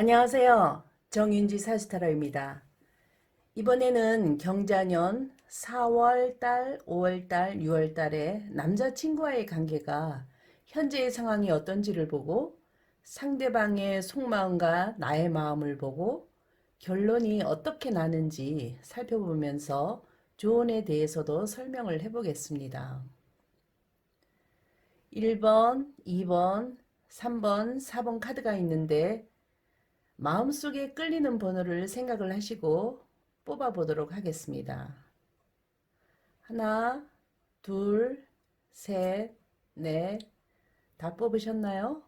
안녕하세요. 정윤지 사스타라입니다. 이번에는 경자년 4월달, 5월달, 6월달에 남자친구와의 관계가 현재의 상황이 어떤지를 보고 상대방의 속마음과 나의 마음을 보고 결론이 어떻게 나는지 살펴보면서 조언에 대해서도 설명을 해보겠습니다. 1번, 2번, 3번, 4번 카드가 있는데 마음속에 끌리는 번호를 생각을 하시고 뽑아 보도록 하겠습니다. 하나, 둘, 셋, 넷. 다 뽑으셨나요?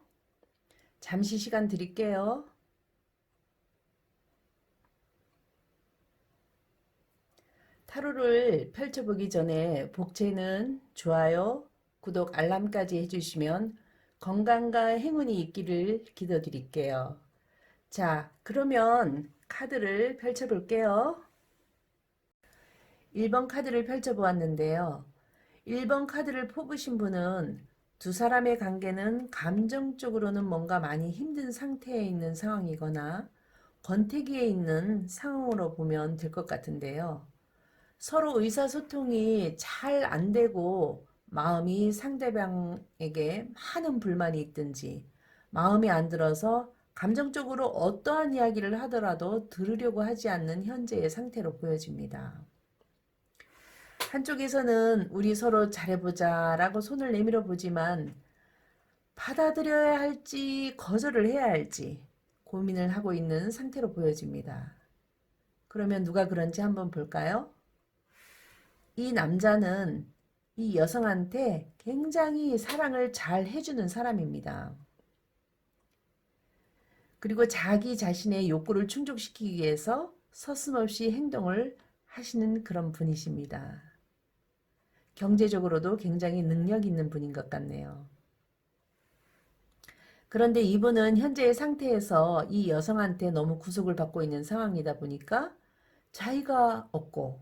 잠시 시간 드릴게요. 타로를 펼쳐보기 전에 복채는 좋아요, 구독, 알람까지 해주시면 건강과 행운이 있기를 기도드릴게요. 자, 그러면 카드를 펼쳐볼게요. 1번 카드를 펼쳐보았는데요. 1번 카드를 뽑으신 분은 두 사람의 관계는 감정적으로는 뭔가 많이 힘든 상태에 있는 상황이거나 권태기에 있는 상황으로 보면 될 것 같은데요. 서로 의사소통이 잘 안 되고 마음이 상대방에게 많은 불만이 있든지 마음이 안 들어서 감정적으로 어떠한 이야기를 하더라도 들으려고 하지 않는 현재의 상태로 보여집니다. 한쪽에서는 우리 서로 잘해보자 라고 손을 내밀어 보지만 받아들여야 할지 거절을 해야 할지 고민을 하고 있는 상태로 보여집니다. 그러면 누가 그런지 한번 볼까요? 이 남자는 이 여성한테 굉장히 사랑을 잘 해주는 사람입니다. 그리고 자기 자신의 욕구를 충족시키기 위해서 서슴없이 행동을 하시는 그런 분이십니다. 경제적으로도 굉장히 능력 있는 분인 것 같네요. 그런데 이분은 현재의 상태에서 이 여성한테 너무 구속을 받고 있는 상황이다 보니까 자의가 없고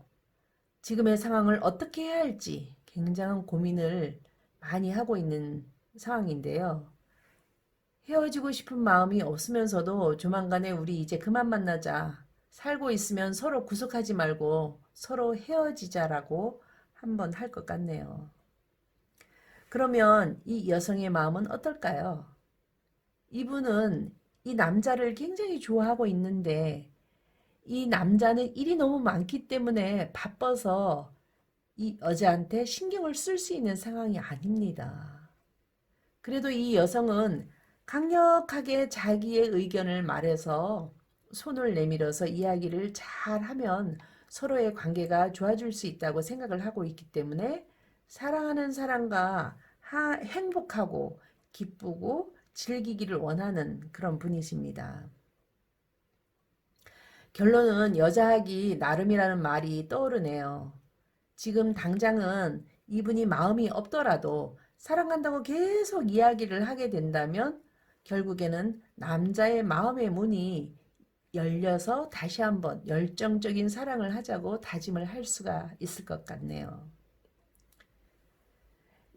지금의 상황을 어떻게 해야 할지 굉장한 고민을 많이 하고 있는 상황인데요. 헤어지고 싶은 마음이 없으면서도 조만간에 우리 이제 그만 만나자. 살고 있으면 서로 구속하지 말고 서로 헤어지자라고 한번 할 것 같네요. 그러면 이 여성의 마음은 어떨까요? 이분은 이 남자를 굉장히 좋아하고 있는데 이 남자는 일이 너무 많기 때문에 바빠서 이 여자한테 신경을 쓸 수 있는 상황이 아닙니다. 그래도 이 여성은 강력하게 자기의 의견을 말해서 손을 내밀어서 이야기를 잘 하면 서로의 관계가 좋아질 수 있다고 생각을 하고 있기 때문에 사랑하는 사람과 하, 행복하고 기쁘고 즐기기를 원하는 그런 분이십니다. 결론은 여자하기 나름이라는 말이 떠오르네요. 지금 당장은 이분이 마음이 없더라도 사랑한다고 계속 이야기를 하게 된다면 결국에는 남자의 마음의 문이 열려서 다시 한번 열정적인 사랑을 하자고 다짐을 할 수가 있을 것 같네요.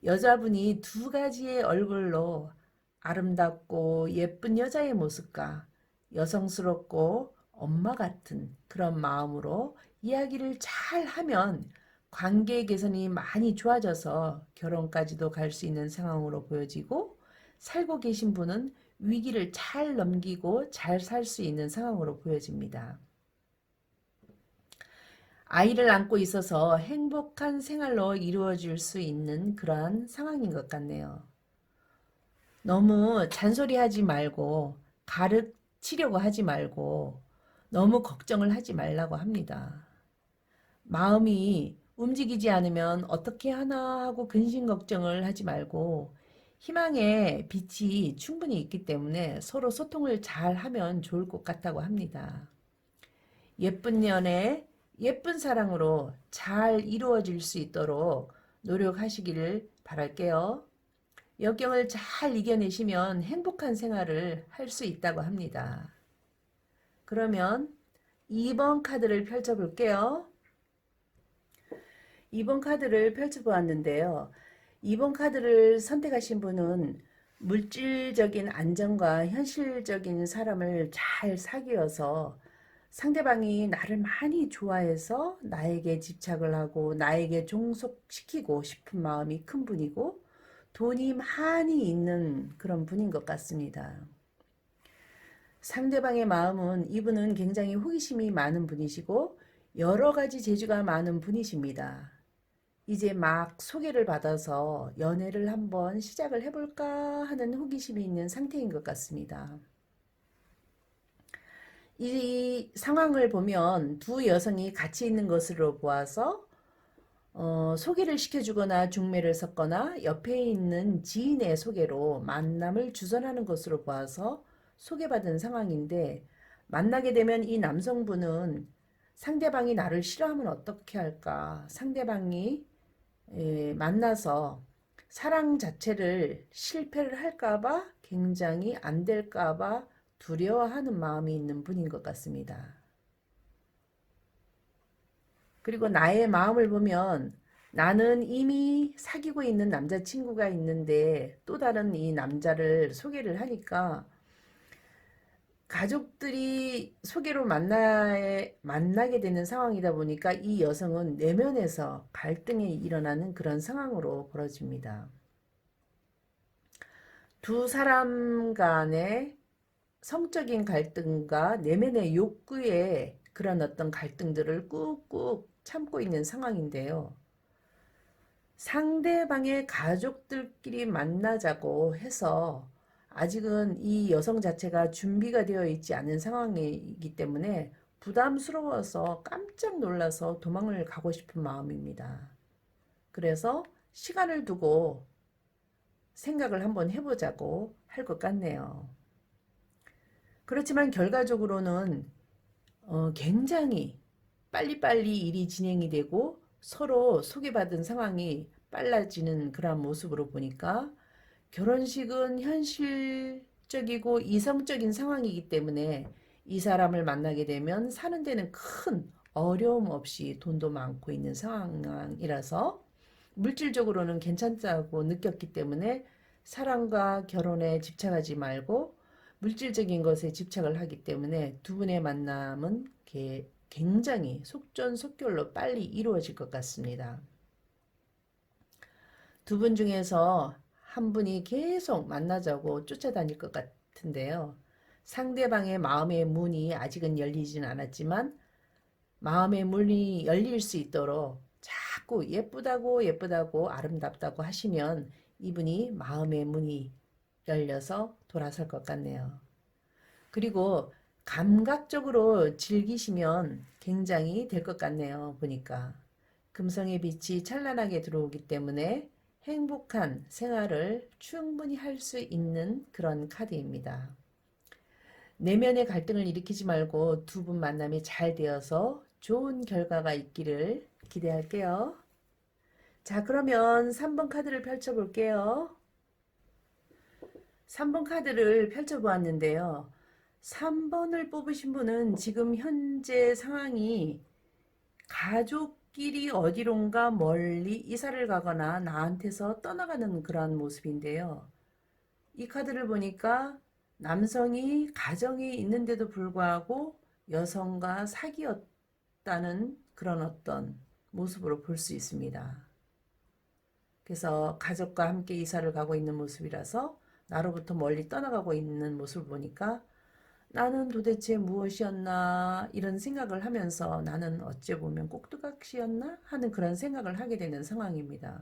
여자분이 두 가지의 얼굴로 아름답고 예쁜 여자의 모습과 여성스럽고 엄마 같은 그런 마음으로 이야기를 잘 하면 관계 개선이 많이 좋아져서 결혼까지도 갈 수 있는 상황으로 보여지고 살고 계신 분은 위기를 잘 넘기고 잘 살 수 있는 상황으로 보여집니다. 아이를 안고 있어서 행복한 생활로 이루어질 수 있는 그러한 상황인 것 같네요. 너무 잔소리하지 말고 가르치려고 하지 말고 너무 걱정을 하지 말라고 합니다. 마음이 움직이지 않으면 어떻게 하나 하고 근심 걱정을 하지 말고 희망의 빛이 충분히 있기 때문에 서로 소통을 잘 하면 좋을 것 같다고 합니다. 예쁜 연애, 예쁜 사랑으로 잘 이루어질 수 있도록 노력하시기를 바랄게요. 역경을 잘 이겨내시면 행복한 생활을 할 수 있다고 합니다. 그러면 2번 카드를 펼쳐볼게요. 2번 카드를 펼쳐보았는데요. 2번 카드를 선택하신 분은 물질적인 안정과 현실적인 사람을 잘 사귀어서 상대방이 나를 많이 좋아해서 나에게 집착을 하고 나에게 종속시키고 싶은 마음이 큰 분이고 돈이 많이 있는 그런 분인 것 같습니다. 상대방의 마음은 이분은 굉장히 호기심이 많은 분이시고 여러 가지 재주가 많은 분이십니다. 이제 막 소개를 받아서 연애를 한번 시작을 해볼까 하는 호기심이 있는 상태인 것 같습니다. 이 상황을 보면 두 여성이 같이 있는 것으로 보아서 어, 소개를 시켜주거나 중매를 섰거나 옆에 있는 지인의 소개로 만남을 주선하는 것으로 보아서 소개받은 상황인데 만나게 되면 이 남성분은 상대방이 나를 싫어하면 어떻게 할까? 상대방이 에, 만나서 사랑 자체를 실패를 할까봐 굉장히 안 될까봐 두려워하는 마음이 있는 분인 것 같습니다. 그리고 나의 마음을 보면 나는 이미 사귀고 있는 남자친구가 있는데 또 다른 이 남자를 소개를 하니까 가족들이 소개로 만나, 만나게 되는 상황이다 보니까 이 여성은 내면에서 갈등이 일어나는 그런 상황으로 벌어집니다. 두 사람 간의 성적인 갈등과 내면의 욕구의 그런 어떤 갈등들을 꾹꾹 참고 있는 상황인데요. 상대방의 가족들끼리 만나자고 해서 아직은 이 여성 자체가 준비가 되어 있지 않은 상황이기 때문에 부담스러워서 깜짝 놀라서 도망을 가고 싶은 마음입니다. 그래서 시간을 두고 생각을 한번 해보자고 할 것 같네요. 그렇지만 결과적으로는 어, 굉장히 빨리빨리 일이 진행이 되고 서로 소개받은 상황이 빨라지는 그런 모습으로 보니까 결혼식은 현실적이고 이성적인 상황이기 때문에 이 사람을 만나게 되면 사는 데는 큰 어려움 없이 돈도 많고 있는 상황이라서 물질적으로는 괜찮다고 느꼈기 때문에 사랑과 결혼에 집착하지 말고 물질적인 것에 집착을 하기 때문에 두 분의 만남은 굉장히 속전속결로 빨리 이루어질 것 같습니다. 두 분 중에서 한 분이 계속 만나자고 쫓아다닐 것 같은데요. 상대방의 마음의 문이 아직은 열리진 않았지만 마음의 문이 열릴 수 있도록 자꾸 예쁘다고 예쁘다고 아름답다고 하시면 이분이 마음의 문이 열려서 돌아설 것 같네요. 그리고 감각적으로 즐기시면 굉장히 될 것 같네요. 보니까 금성의 빛이 찬란하게 들어오기 때문에 행복한 생활을 충분히 할 수 있는 그런 카드입니다. 내면의 갈등을 일으키지 말고 두 분 만남이 잘 되어서 좋은 결과가 있기를 기대할게요. 자, 그러면 3번 카드를 펼쳐볼게요. 3번 카드를 펼쳐보았는데요. 3번을 뽑으신 분은 지금 현재 상황이 가족 끼리 어디론가 멀리 이사를 가거나 나한테서 떠나가는 그러한 모습인데요. 이 카드를 보니까 남성이 가정이 있는데도 불구하고 여성과 사귀었다는 그런 어떤 모습으로 볼 수 있습니다. 그래서 가족과 함께 이사를 가고 있는 모습이라서 나로부터 멀리 떠나가고 있는 모습을 보니까 나는 도대체 무엇이었나 이런 생각을 하면서 나는 어찌 보면 꼭두각시였나 하는 그런 생각을 하게 되는 상황입니다.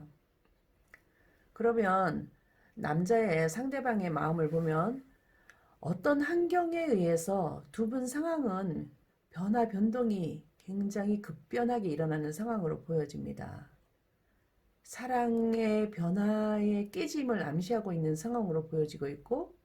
그러면 남자의 상대방의 마음을 보면 어떤 환경에 의해서 두 분 상황은 변화 변동이 굉장히 급변하게 일어나는 상황으로 보여집니다. 사랑의 변화의 깨짐을 암시하고 있는 상황으로 보여지고 있고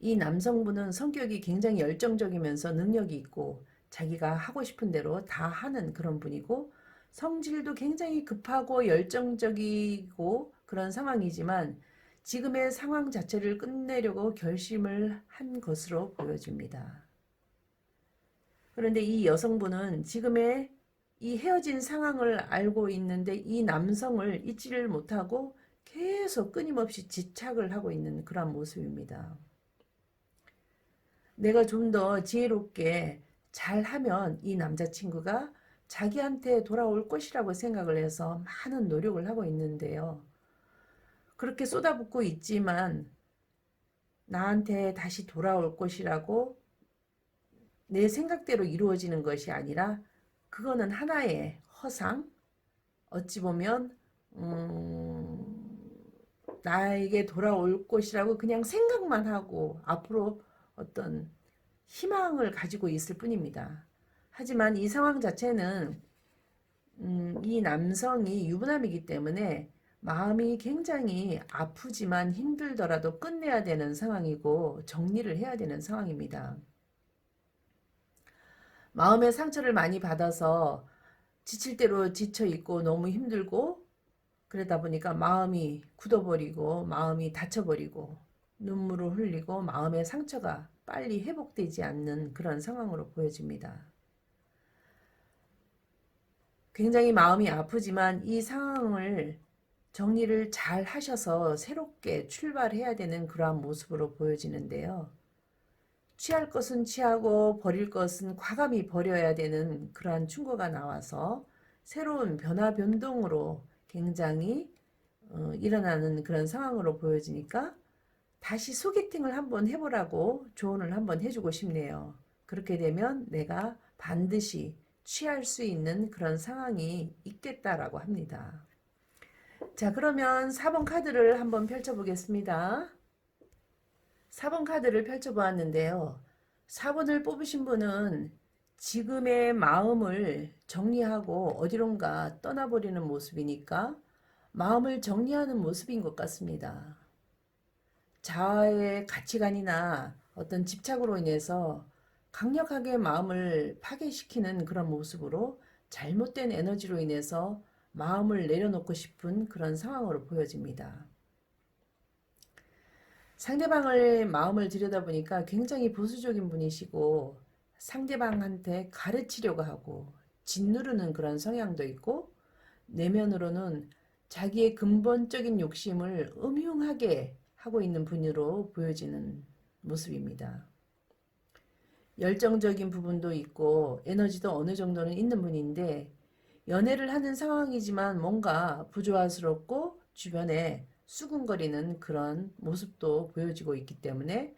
이 남성분은 성격이 굉장히 열정적이면서 능력이 있고 자기가 하고 싶은 대로 다 하는 그런 분이고 성질도 굉장히 급하고 열정적이고 그런 상황이지만 지금의 상황 자체를 끝내려고 결심을 한 것으로 보여집니다. 그런데 이 여성분은 지금의 이 헤어진 상황을 알고 있는데 이 남성을 잊지를 못하고 계속 끊임없이 집착을 하고 있는 그런 모습입니다. 내가 좀 더 지혜롭게 잘하면 이 남자친구가 자기한테 돌아올 것이라고 생각을 해서 많은 노력을 하고 있는데요. 그렇게 쏟아붓고 있지만 나한테 다시 돌아올 것이라고 내 생각대로 이루어지는 것이 아니라 그거는 하나의 허상? 어찌 보면 음, 나에게 돌아올 것이라고 그냥 생각만 하고 앞으로 어떤 희망을 가지고 있을 뿐입니다. 하지만 이 상황 자체는 음, 이 남성이 유부남이기 때문에 마음이 굉장히 아프지만 힘들더라도 끝내야 되는 상황이고 정리를 해야 되는 상황입니다. 마음의 상처를 많이 받아서 지칠 대로 지쳐 있고 너무 힘들고 그러다 보니까 마음이 굳어버리고 마음이 다쳐버리고 눈물을 흘리고 마음의 상처가 빨리 회복되지 않는 그런 상황으로 보여집니다. 굉장히 마음이 아프지만 이 상황을 정리를 잘 하셔서 새롭게 출발해야 되는 그러한 모습으로 보여지는데요. 취할 것은 취하고 버릴 것은 과감히 버려야 되는 그러한 충고가 나와서 새로운 변화 변동으로 굉장히 어, 일어나는 그런 상황으로 보여지니까 다시 소개팅을 한번 해보라고 조언을 한번 해주고 싶네요. 그렇게 되면 내가 반드시 취할 수 있는 그런 상황이 있겠다라고 합니다. 자, 그러면 4번 카드를 한번 펼쳐보겠습니다. 4번 카드를 펼쳐보았는데요. 4번을 뽑으신 분은 지금의 마음을 정리하고 어디론가 떠나버리는 모습이니까 마음을 정리하는 모습인 것 같습니다. 자아의 가치관이나 어떤 집착으로 인해서 강력하게 마음을 파괴시키는 그런 모습으로 잘못된 에너지로 인해서 마음을 내려놓고 싶은 그런 상황으로 보여집니다. 상대방을 마음을 들여다보니까 굉장히 보수적인 분이시고 상대방한테 가르치려고 하고 짓누르는 그런 성향도 있고 내면으로는 자기의 근본적인 욕심을 음흉하게 하고 있는 분으로 보여지는 모습입니다. 열정적인 부분도 있고 에너지도 어느 정도는 있는 분인데 연애를 하는 상황이지만 뭔가 부조화스럽고 주변에 수군거리는 그런 모습도 보여지고 있기 때문에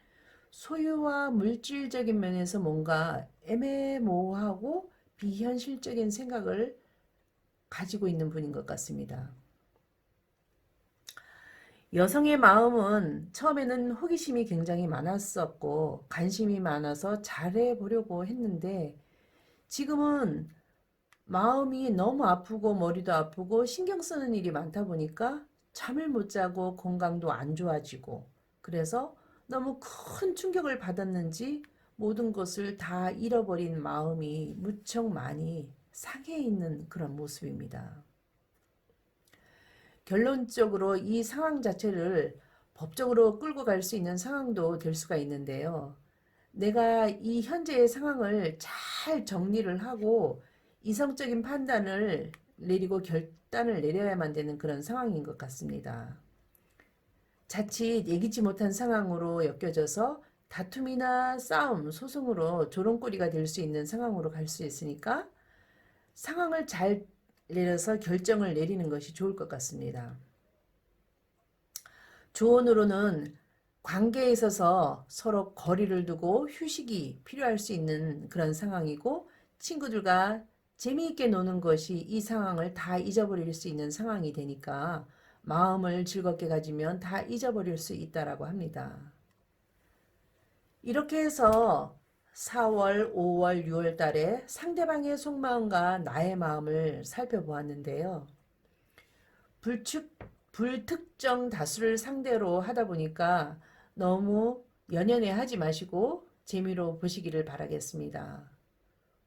소유와 물질적인 면에서 뭔가 애매모호하고 비현실적인 생각을 가지고 있는 분인 것 같습니다. 여성의 마음은 처음에는 호기심이 굉장히 많았었고 관심이 많아서 잘해 보려고 했는데 지금은 마음이 너무 아프고 머리도 아프고 신경 쓰는 일이 많다 보니까 잠을 못 자고 건강도 안 좋아지고 그래서 너무 큰 충격을 받았는지 모든 것을 다 잃어버린 마음이 무척 많이 상해 있는 그런 모습입니다. 결론적으로 이 상황 자체를 법적으로 끌고 갈 수 있는 상황도 될 수가 있는데요. 내가 이 현재의 상황을 잘 정리를 하고 이성적인 판단을 내리고 결단을 내려야만 되는 그런 상황인 것 같습니다. 자칫 예기치 못한 상황으로 엮여져서 다툼이나 싸움, 소송으로 조롱거리가 될 수 있는 상황으로 갈 수 있으니까 상황을 잘 내려서 결정을 내리는 것이 좋을 것 같습니다. 조언으로는 관계에 있어서 서로 거리를 두고 휴식이 필요할 수 있는 그런 상황이고 친구들과 재미있게 노는 것이 이 상황을 다 잊어버릴 수 있는 상황이 되니까 마음을 즐겁게 가지면 다 잊어버릴 수 있다라고 합니다. 이렇게 해서 4월, 5월, 6월 달에 상대방의 속마음과 나의 마음을 살펴보았는데요. 불축, 불특정 다수를 상대로 하다 보니까 너무 연연해 하지 마시고 재미로 보시기를 바라겠습니다.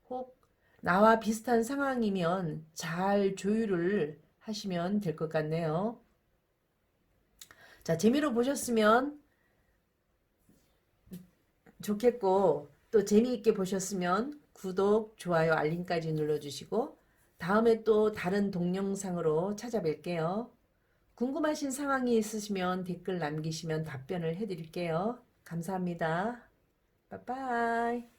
혹 나와 비슷한 상황이면 잘 조율을 하시면 될 것 같네요. 자, 재미로 보셨으면 좋겠고, 또 재미있게 보셨으면 구독, 좋아요, 알림까지 눌러주시고, 다음에 또 다른 동영상으로 찾아뵐게요. 궁금하신 상황이 있으시면 댓글 남기시면 답변을 해드릴게요. 감사합니다. 빠빠이.